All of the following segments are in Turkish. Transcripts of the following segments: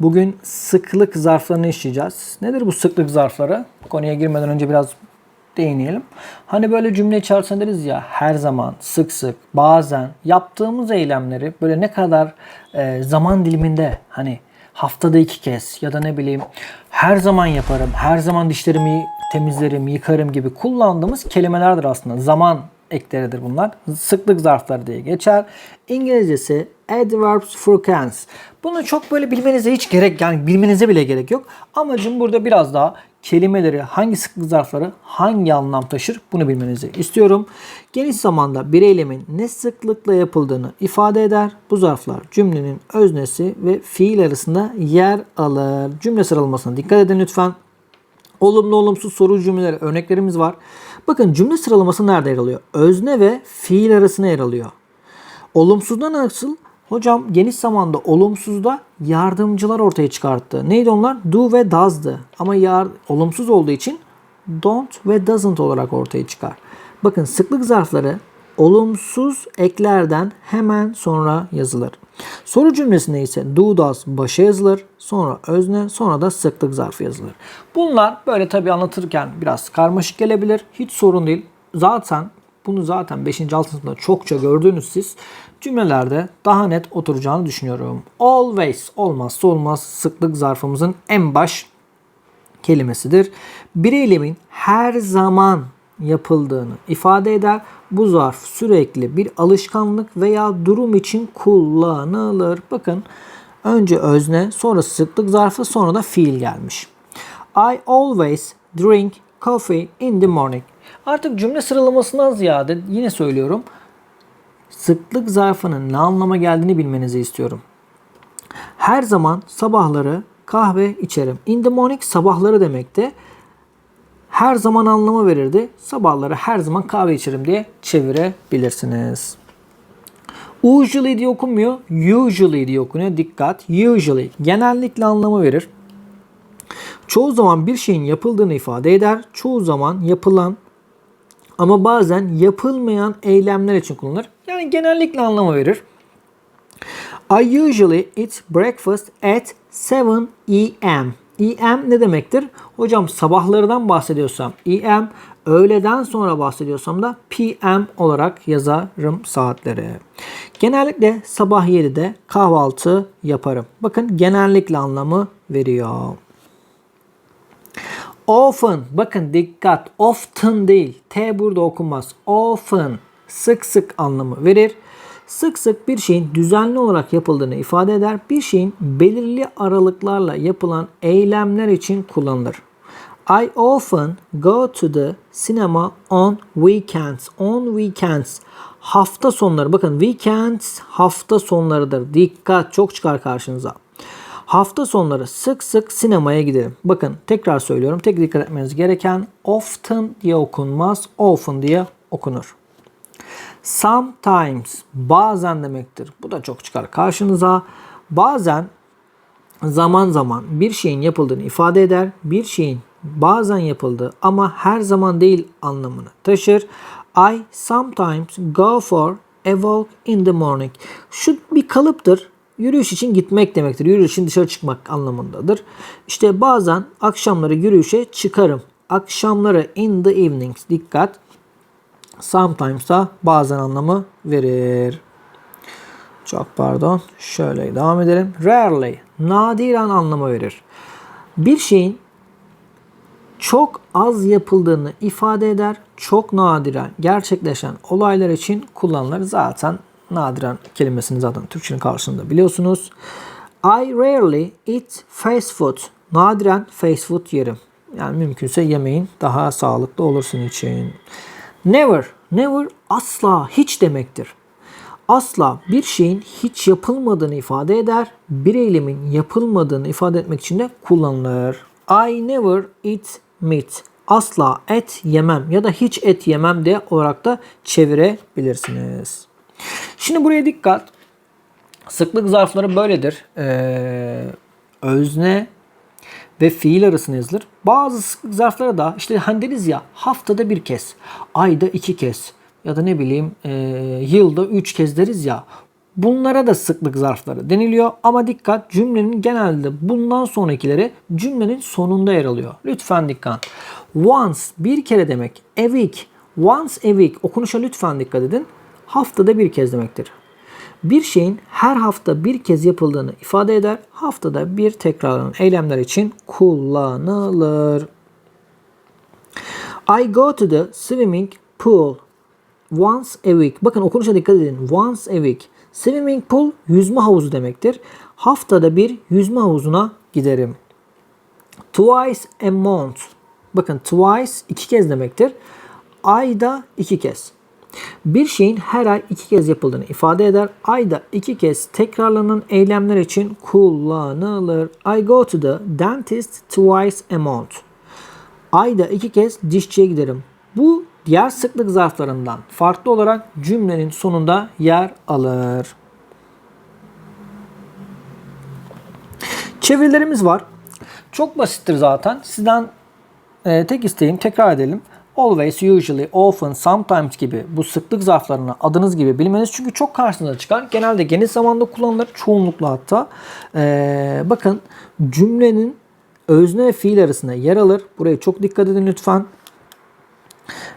Bugün sıklık zarflarını işleyeceğiz. Nedir bu sıklık zarfları? Konuya girmeden önce biraz değinelim. Hani böyle cümle içerisinde deriz ya her zaman, sık sık, bazen yaptığımız eylemleri böyle ne kadar e, zaman diliminde hani haftada iki kez ya da ne bileyim her zaman yaparım, her zaman dişlerimi temizlerim, yıkarım gibi kullandığımız kelimelerdir aslında. Zaman ekleridir bunlar. Sıklık zarfları diye geçer. İngilizcesi adverbs frequency. Bunu çok böyle bilmenize hiç gerek yani bilmenize bile gerek yok. Amacım burada biraz daha kelimeleri hangi sıklık zarfları hangi anlam taşır bunu bilmenizi istiyorum. Geniş zamanda bir eylemin ne sıklıkla yapıldığını ifade eder. Bu zarflar cümlenin öznesi ve fiil arasında yer alır. Cümle sıralamasına dikkat edin lütfen. Olumlu olumsuz soru cümleleri örneklerimiz var. Bakın cümle sıralaması nerede yer alıyor? Özne ve fiil arasına yer alıyor. Olumsuzda nasıl? Hocam geniş zamanda olumsuzda yardımcılar ortaya çıkarttı. Neydi onlar? Do ve does'dı. Ama yar, olumsuz olduğu için don't ve doesn't olarak ortaya çıkar. Bakın sıklık zarfları olumsuz eklerden hemen sonra yazılır. Soru cümlesinde ise do does başa yazılır. Sonra özne sonra da sıklık zarfı yazılır. Bunlar böyle tabii anlatırken biraz karmaşık gelebilir. Hiç sorun değil. Zaten bunu zaten 5. 6. sınıfta çokça gördüğünüz siz cümlelerde daha net oturacağını düşünüyorum. Always olmazsa olmaz sıklık zarfımızın en baş kelimesidir. Bir eylemin her zaman yapıldığını ifade eder. Bu zarf sürekli bir alışkanlık veya durum için kullanılır. Bakın önce özne, sonra sıklık zarfı, sonra da fiil gelmiş. I always drink coffee in the morning. Artık cümle sıralamasından ziyade yine söylüyorum. Sıklık zarfının ne anlama geldiğini bilmenizi istiyorum. Her zaman sabahları kahve içerim. In the morning sabahları demekti. Her zaman anlamı verirdi. Sabahları her zaman kahve içerim diye çevirebilirsiniz. Usually diye okunmuyor. Usually diye okunuyor. Dikkat. Usually genellikle anlamı verir. Çoğu zaman bir şeyin yapıldığını ifade eder. Çoğu zaman yapılan ama bazen yapılmayan eylemler için kullanılır. Yani genellikle anlamı verir. I usually eat breakfast at 7 a.m. EM ne demektir? Hocam sabahlardan bahsediyorsam EM, öğleden sonra bahsediyorsam da PM olarak yazarım saatleri. Genellikle sabah 7'de kahvaltı yaparım. Bakın genellikle anlamı veriyor. Often, bakın dikkat, often değil, T burada okunmaz. Often, sık sık anlamı verir. Sık sık bir şeyin düzenli olarak yapıldığını ifade eder. Bir şeyin belirli aralıklarla yapılan eylemler için kullanılır. I often go to the cinema on weekends. On weekends. Hafta sonları. Bakın weekends hafta sonlarıdır. Dikkat çok çıkar karşınıza. Hafta sonları sık sık sinemaya giderim. Bakın tekrar söylüyorum. Tek dikkat etmeniz gereken often diye okunmaz. Often diye okunur. Sometimes bazen demektir. Bu da çok çıkar karşınıza. Bazen zaman zaman bir şeyin yapıldığını ifade eder. Bir şeyin bazen yapıldığı ama her zaman değil anlamını taşır. I sometimes go for a walk in the morning. Şu bir kalıptır. Yürüyüş için gitmek demektir. Yürüyüş için dışarı çıkmak anlamındadır. İşte bazen akşamları yürüyüşe çıkarım. Akşamları in the evenings. Dikkat. Sometimes da bazen anlamı verir. Çok pardon. Şöyle devam edelim. Rarely, nadiren anlamı verir. Bir şeyin çok az yapıldığını ifade eder. Çok nadiren gerçekleşen olaylar için kullanılır. Zaten nadiren kelimesini zaten Türkçenin karşısında biliyorsunuz. I rarely eat fast food. Nadiren fast food yerim. Yani mümkünse yemeğin daha sağlıklı olursun için. Never, never asla hiç demektir. Asla bir şeyin hiç yapılmadığını ifade eder. Bir eylemin yapılmadığını ifade etmek için de kullanılır. I never eat meat. Asla et yemem ya da hiç et yemem de olarak da çevirebilirsiniz. Şimdi buraya dikkat. Sıklık zarfları böyledir. Ee, özne ve fiil arasında yazılır. Bazı sıklık zarfları da işte hani deriz ya haftada bir kez, ayda iki kez ya da ne bileyim e, yılda üç kez deriz ya. Bunlara da sıklık zarfları deniliyor ama dikkat cümlenin genelde bundan sonrakileri cümlenin sonunda yer alıyor. Lütfen dikkat. Once bir kere demek. A week. Once a week. Okunuşa lütfen dikkat edin. Haftada bir kez demektir. Bir şeyin her hafta bir kez yapıldığını ifade eder. Haftada bir tekrarlanan eylemler için kullanılır. I go to the swimming pool once a week. Bakın okunuşa dikkat edin. Once a week. Swimming pool yüzme havuzu demektir. Haftada bir yüzme havuzuna giderim. Twice a month. Bakın twice iki kez demektir. Ayda iki kez. Bir şeyin her ay iki kez yapıldığını ifade eder. Ayda iki kez tekrarlanan eylemler için kullanılır. I go to the dentist twice a month. Ayda iki kez dişçiye giderim. Bu diğer sıklık zarflarından farklı olarak cümlenin sonunda yer alır. Çevirilerimiz var. Çok basittir zaten. Sizden e, tek isteğim tekrar edelim. Always, usually, often, sometimes gibi bu sıklık zarflarını adınız gibi bilmeniz çünkü çok karşınıza çıkar. Genelde geniş zamanda kullanılır. Çoğunlukla hatta. E, bakın cümlenin özne ve fiil arasında yer alır. Buraya çok dikkat edin lütfen.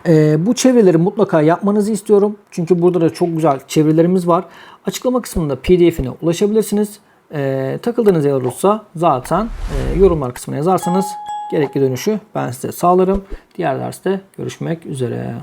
E, bu çevirileri mutlaka yapmanızı istiyorum. Çünkü burada da çok güzel çevirilerimiz var. Açıklama kısmında pdf'ine ulaşabilirsiniz. E, takıldığınız yer olursa zaten e, yorumlar kısmına yazarsanız gerekli dönüşü ben size sağlarım. Diğer derste görüşmek üzere.